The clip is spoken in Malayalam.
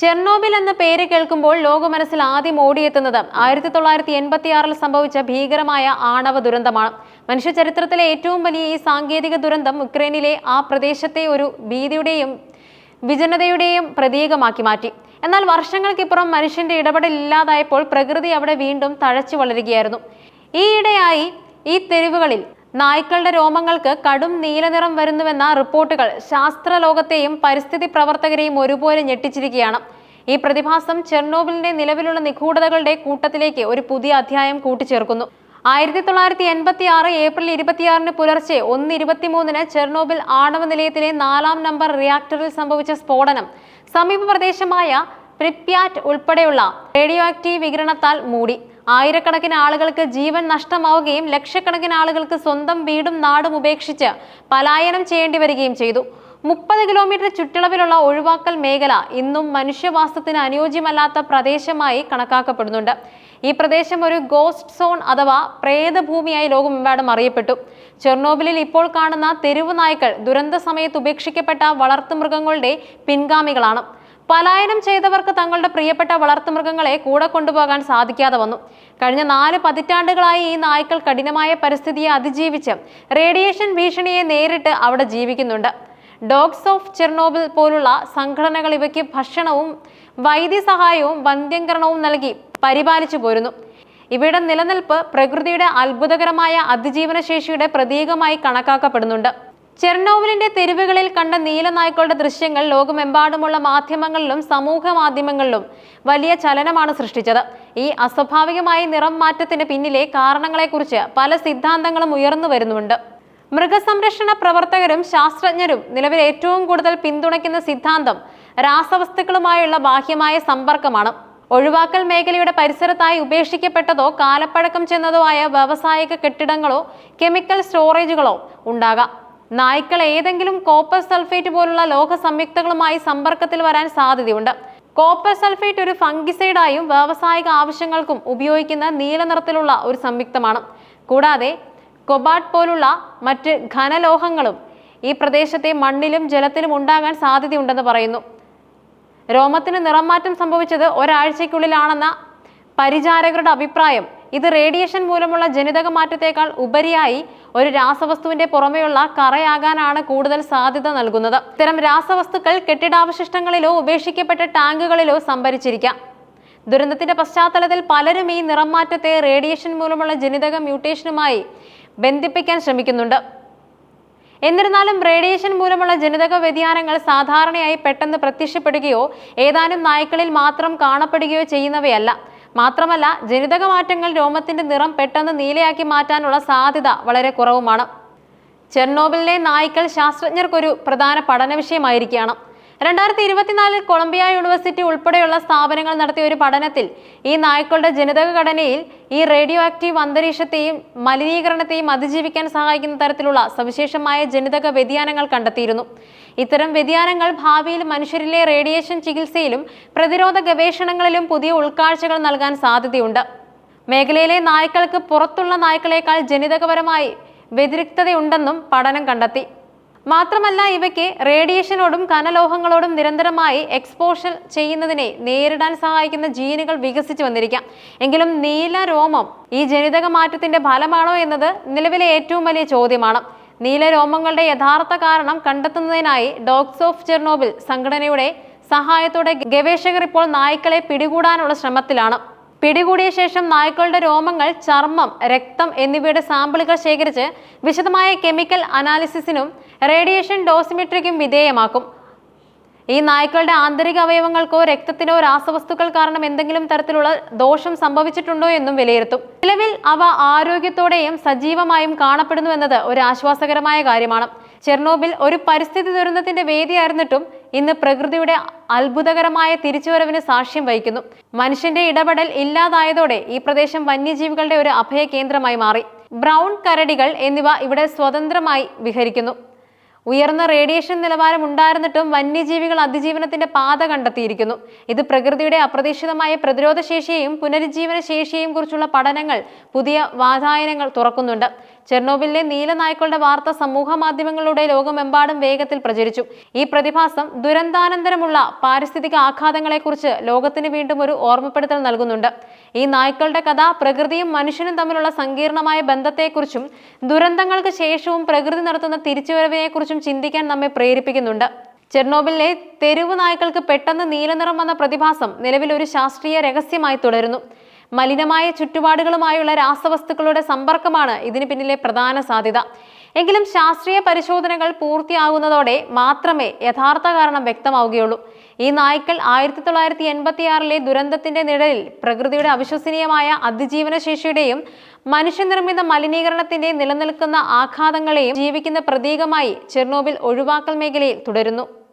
ചെർണോബിൽ എന്ന പേര് കേൾക്കുമ്പോൾ ലോകമനസ്സിൽ ആദ്യം ഓടിയെത്തുന്നത് ആയിരത്തി തൊള്ളായിരത്തി എൺപത്തിയാറിൽ സംഭവിച്ച ഭീകരമായ ആണവ ദുരന്തമാണ്. മനുഷ്യ ചരിത്രത്തിലെ ഏറ്റവും വലിയ ഈ സാങ്കേതിക ദുരന്തം ഉക്രൈനിലെ ആ പ്രദേശത്തെ ഒരു ഭീതിയുടെയും വിജനതയുടെയും പ്രതീകമാക്കി മാറ്റി. എന്നാൽ വർഷങ്ങൾക്കിപ്പുറം മനുഷ്യന്റെ ഇടപെടൽ ഇല്ലാതായപ്പോൾ പ്രകൃതി അവിടെ വീണ്ടും തഴച്ചു വളരുകയായിരുന്നു. ഈയിടെയായി ഈ തെരുവുകളിൽ നായ്ക്കളുടെ രോമങ്ങൾക്ക് കടും നീലനിറം വരുന്നുവെന്ന റിപ്പോർട്ടുകൾ ശാസ്ത്രലോകത്തെയും പരിസ്ഥിതി പ്രവർത്തകരെയും ഒരുപോലെ ഞെട്ടിച്ചിരിക്കുകയാണ്. ഈ പ്രതിഭാസം ചെർണോബിലിന്റെ നിലവിലുള്ള നിഗൂഢതകളുടെ കൂട്ടത്തിലേക്ക് ഒരു പുതിയ അധ്യായം കൂട്ടിച്ചേർക്കുന്നു. ആയിരത്തി തൊള്ളായിരത്തി എൺപത്തി ആറ് ഏപ്രിൽ ഇരുപത്തിയാറിന് പുലർച്ചെ ഒന്ന് ഇരുപത്തിമൂന്നിന് ചെർണോബിൽ ആണവ നിലയത്തിലെ നാലാം നമ്പർ റിയാക്ടറിൽ സംഭവിച്ച സ്ഫോടനം. സമീപ പ്രദേശമായ പ്രിപ്യാറ്റ് ഉൾപ്പെടെയുള്ള റേഡിയോ ആക്റ്റീവ് വികിരണത്താൽ മൂടി. ആയിരക്കണക്കിന് ആളുകൾക്ക് ജീവൻ നഷ്ടമാവുകയും ലക്ഷക്കണക്കിന് ആളുകൾക്ക് സ്വന്തം വീടും നാടും ഉപേക്ഷിച്ച് പലായനം ചെയ്യേണ്ടി വരികയും ചെയ്തു. മുപ്പത് കിലോമീറ്റർ ചുറ്റളവിലുള്ള ഒഴിവാക്കൽ മേഖല ഇന്നും മനുഷ്യവാസത്തിന് അനുയോജ്യമല്ലാത്ത പ്രദേശമായി കണക്കാക്കപ്പെടുന്നുണ്ട്. ഈ പ്രദേശം ഒരു ഗോസ്റ്റ് സോൺ അഥവാ പ്രേതഭൂമിയായി ലോകമെമ്പാടും അറിയപ്പെട്ടു. ചെർണോബിലിൽ ഇപ്പോൾ കാണുന്ന തെരുവ് നായ്ക്കൾ ദുരന്ത സമയത്ത് ഉപേക്ഷിക്കപ്പെട്ട വളർത്തുമൃഗങ്ങളുടെ പിൻഗാമികളാണ്. പലായനം ചെയ്തവർക്ക് തങ്ങളുടെ പ്രിയപ്പെട്ട വളർത്തുമൃഗങ്ങളെ കൂടെ കൊണ്ടുപോകാൻ സാധിക്കാതെ വന്നു. കഴിഞ്ഞ നാല് പതിറ്റാണ്ടുകളായി ഈ നായ്ക്കൾ കഠിനമായ പരിസ്ഥിതിയെ അതിജീവിച്ച് റേഡിയേഷൻ ഭീഷണിയെ നേരിട്ട് അവിടെ ജീവിക്കുന്നുണ്ട്. ഡോഗ്സ് ഓഫ് ചെർണോബിൽ പോലുള്ള സംഘടനകൾ ഇവയ്ക്ക് ഭക്ഷണവും വൈദ്യസഹായവും വന്ധ്യംകരണവും നൽകി പരിപാലിച്ചു പോരുന്നു. ഇവയുടെ നിലനിൽപ്പ് പ്രകൃതിയുടെ അത്ഭുതകരമായ അതിജീവനശേഷിയുടെ പ്രതീകമായി കണക്കാക്കപ്പെടുന്നുണ്ട്. ചെർണോബിലിന്റെ തെരുവുകളിൽ കണ്ട നീലനായ്ക്കളുടെ ദൃശ്യങ്ങൾ ലോകമെമ്പാടുമുള്ള മാധ്യമങ്ങളിലും സമൂഹ മാധ്യമങ്ങളിലും വലിയ ചലനമാണ് സൃഷ്ടിച്ചത്. ഈ അസ്വാഭാവികമായ നിറം മാറ്റത്തിന് പിന്നിലെ കാരണങ്ങളെക്കുറിച്ച് പല സിദ്ധാന്തങ്ങളും ഉയർന്നു വരുന്നുണ്ട് മൃഗസംരക്ഷണ പ്രവർത്തകരും ശാസ്ത്രജ്ഞരും നിലവിൽ ഏറ്റവും കൂടുതൽ പിന്തുണയ്ക്കുന്ന സിദ്ധാന്തം രാസവസ്തുക്കളുമായുള്ള ബാഹ്യമായ സമ്പർക്കമാണ്. ഒഴിവാക്കൽ മേഖലയുടെ പരിസരത്തായി ഉപേക്ഷിക്കപ്പെട്ടതോ കാലപ്പഴക്കം ചെന്നതോ ആയ വ്യാവസായിക കെട്ടിടങ്ങളോ കെമിക്കൽ സ്റ്റോറേജുകളോ ഉണ്ടാകാം. നായ്ക്കൾ ഏതെങ്കിലും കോപ്പർ സൾഫേറ്റ് പോലുള്ള ലോഹ സംയുക്തങ്ങളുമായി സമ്പർക്കത്തിൽ വരാൻ സാധ്യതയുണ്ട്. കോപ്പർ സൾഫേറ്റ് ഒരു ഫംഗിസൈഡായും വ്യാവസായിക ആവശ്യങ്ങൾക്കും ഉപയോഗിക്കുന്ന നീല നിറത്തിലുള്ള ഒരു സംയുക്തമാണ്. കൂടാതെ കൊബാട്ട് പോലുള്ള മറ്റ് ഘനലോഹങ്ങളും ഈ പ്രദേശത്തെ മണ്ണിലും ജലത്തിലും ഉണ്ടാകാൻ സാധ്യതയുണ്ടെന്ന് പറയുന്നു. രോമത്തിന് നിറം മാറ്റം സംഭവിച്ചത് ഒരാഴ്ചയ്ക്കുള്ളിലാണെന്ന പരിചാരകരുടെ അഭിപ്രായം ഇത് റേഡിയേഷൻ മൂലമുള്ള ജനിതക മാറ്റത്തേക്കാൾ ഉപരിയായി ഒരു രാസവസ്തുവിന്റെ പുറമെയുള്ള കറയാകാനാണ് കൂടുതൽ സാധ്യത നൽകുന്നത്. ഇത്തരം രാസവസ്തുക്കൾ കെട്ടിടാവശിഷ്ടങ്ങളിലോ ഉപേക്ഷിക്കപ്പെട്ട ടാങ്കുകളിലോ സംഭരിച്ചിരിക്കാം. ദുരന്തത്തിന്റെ പശ്ചാത്തലത്തിൽ പലരും ഈ നിറം മാറ്റത്തെ റേഡിയേഷൻ മൂലമുള്ള ജനിതക മ്യൂട്ടേഷനുമായി ബന്ധിപ്പിക്കാൻ ശ്രമിക്കുന്നുണ്ട്. എന്നിരുന്നാലും റേഡിയേഷൻ മൂലമുള്ള ജനിതക വ്യതിയാനങ്ങൾ സാധാരണയായി പെട്ടെന്ന് പ്രത്യക്ഷപ്പെടുകയോ ഏതാനും നായ്ക്കളിൽ മാത്രം കാണപ്പെടുകയോ ചെയ്യുന്നവയല്ല. മാത്രമല്ല ജനിതക മാറ്റങ്ങൾ രോമത്തിന്റെ നിറം പെട്ടെന്ന് നീലയാക്കി മാറ്റാനുള്ള സാധ്യത വളരെ കുറവുമാണ്. ചെർണോബിലിലെ നായ്ക്കൾ ശാസ്ത്രജ്ഞർക്കൊരു പ്രധാന പഠന വിഷയമായിരിക്കുകയാണ്. രണ്ടായിരത്തി ഇരുപത്തിനാലിൽ കൊളംബിയ യൂണിവേഴ്സിറ്റി ഉൾപ്പെടെയുള്ള സ്ഥാപനങ്ങൾ നടത്തിയ ഒരു പഠനത്തിൽ ഈ നായ്ക്കളുടെ ജനിതക ഘടനയിൽ ഈ റേഡിയോ ആക്റ്റീവ് അന്തരീക്ഷത്തെയും മലിനീകരണത്തെയും അതിജീവിക്കാൻ സഹായിക്കുന്ന തരത്തിലുള്ള സവിശേഷമായ ജനിതക വ്യതിയാനങ്ങൾ കണ്ടെത്തിയിരുന്നു. ഇത്തരം വ്യതിയാനങ്ങൾ ഭാവിയിൽ മനുഷ്യരിലെ റേഡിയേഷൻ ചികിത്സയിലും പ്രതിരോധ ഗവേഷണങ്ങളിലും പുതിയ ഉൾക്കാഴ്ചകൾ നൽകാൻ സാധ്യതയുണ്ട്. മേഖലയിലെ നായ്ക്കൾക്ക് പുറത്തുള്ള നായ്ക്കളേക്കാൾ ജനിതകപരമായി വ്യതിരിക്തതയുണ്ടെന്നും പഠനം കണ്ടെത്തി. മാത്രമല്ല ഇവയ്ക്ക് റേഡിയേഷനോടും കനലോഹങ്ങളോടും നിരന്തരമായി എക്സ്പോഷർ ചെയ്യുന്നതിനെ നേരിടാൻ സഹായിക്കുന്ന ജീനുകൾ വികസിച്ചു വന്നിരിക്കാം. എങ്കിലും നീല രോമം ഈ ജനിതക മാറ്റത്തിന്റെ ഫലമാണോ എന്നത് നിലവിലെ ഏറ്റവും വലിയ ചോദ്യമാണ്. നീലരോമങ്ങളുടെ യഥാർത്ഥ കാരണം കണ്ടെത്തുന്നതിനായി ഡോഗ്സ് ഓഫ് ചെർണോബിൽ സംഘടനയുടെ സഹായത്തോടെ ഗവേഷകർ ഇപ്പോൾ നായ്ക്കളെ പിടികൂടാനുള്ള ശ്രമത്തിലാണ്. പിടികൂടിയ ശേഷം നായ്ക്കളുടെ രോമങ്ങൾ ചർമ്മം രക്തം എന്നിവയുടെ സാമ്പിളുകൾ ശേഖരിച്ച് വിശദമായ കെമിക്കൽ അനാലിസിസിനും റേഡിയേഷൻ ഡോസിമെട്രിക്കും വിധേയമാക്കും. ഈ നായ്ക്കളുടെ ആന്തരിക അവയവങ്ങൾക്കോ രക്തത്തിനോ രാസവസ്തുക്കൾ കാരണം എന്തെങ്കിലും തരത്തിലുള്ള ദോഷം സംഭവിച്ചിട്ടുണ്ടോ എന്നും വിലയിരുത്തും. നിലവിൽ അവ ആരോഗ്യത്തോടെയും സജീവമായും കാണപ്പെടുന്നു എന്നത് ഒരു ആശ്വാസകരമായ കാര്യമാണ്. ചെർണോബിൽ ഒരു പരിസ്ഥിതി ദുരന്തത്തിന്റെ വേദിയായിരുന്നിട്ടും ഇന്ന് പ്രകൃതിയുടെ അത്ഭുതകരമായ തിരിച്ചുവരവിന് സാക്ഷ്യം വഹിക്കുന്നു. മനുഷ്യന്റെ ഇടപെടൽ ഇല്ലാതായതോടെ ഈ പ്രദേശം വന്യജീവികളുടെ ഒരു അഭയ കേന്ദ്രമായി മാറി. ബ്രൗൺ കരടികൾ എന്നിവ ഇവിടെ സ്വതന്ത്രമായി വിഹരിക്കുന്നു. ഉയർന്ന റേഡിയേഷൻ നിലവാരം ഉണ്ടായിരുന്നിട്ടും വന്യജീവികൾ അതിജീവനത്തിന്റെ പാത കണ്ടെത്തിയിരിക്കുന്നു. ഇത് പ്രകൃതിയുടെ അപ്രതീക്ഷിതമായ പ്രതിരോധ ശേഷിയെയും പുനരുജ്ജീവന ശേഷിയെയും കുറിച്ചുള്ള പഠനങ്ങൾ പുതിയ വാതായനങ്ങൾ തുറക്കുന്നുണ്ട്. ചെർണോബിലിലെ നീലനായ്ക്കളുടെ വാർത്ത സമൂഹ മാധ്യമങ്ങളിലൂടെ ലോകമെമ്പാടും വേഗത്തിൽ പ്രചരിച്ചു. ഈ പ്രതിഭാസം ദുരന്താനന്തരമുള്ള പാരിസ്ഥിതിക ആഘാതങ്ങളെക്കുറിച്ച് ലോകത്തിന് വീണ്ടും ഒരു ഓർമ്മപ്പെടുത്തൽ നൽകുന്നുണ്ട്. ഈ നായ്ക്കളുടെ കഥ പ്രകൃതിയും മനുഷ്യനും തമ്മിലുള്ള സങ്കീർണമായ ബന്ധത്തെക്കുറിച്ചും ദുരന്തങ്ങൾക്ക് ശേഷവും പ്രകൃതി നടത്തുന്ന തിരിച്ചുവരവിനെക്കുറിച്ചും ചിന്തിക്കാൻ നമ്മെ പ്രേരിപ്പിക്കുന്നുണ്ട്. ചെർണോബിലിലെ തെരുവ് നായ്ക്കൾക്ക് പെട്ടെന്ന് നീലനിറം വന്ന പ്രതിഭാസം നിലവിൽ ഒരു ശാസ്ത്രീയ രഹസ്യമായി തുടരുന്നു. മലിനമായ ചുറ്റുപാടുകളുമായുള്ള രാസവസ്തുക്കളുടെ സമ്പർക്കമാണ് ഇതിന് പിന്നിലെ പ്രധാന സാധ്യത. എങ്കിലും ശാസ്ത്രീയ പരിശോധനകൾ പൂർത്തിയാകുന്നതോടെ മാത്രമേ യഥാർത്ഥ കാരണം വ്യക്തമാവുകയുള്ളൂ. ഈ നായ്ക്കൾ ആയിരത്തി തൊള്ളായിരത്തി എൺപത്തിയാറിലെ ദുരന്തത്തിന്റെ നിഴലിൽ പ്രകൃതിയുടെ അവിശ്വസനീയമായ അതിജീവന ശേഷിയുടെയും മനുഷ്യനിർമ്മിത മലിനീകരണത്തിന്റെ നിലനിൽക്കുന്ന ആഘാതങ്ങളെയും ജീവിക്കുന്ന പ്രതീകമായി ചെർണോബിൽ ഒഴിവാക്കൽ മേഖലയിൽ തുടരുന്നു.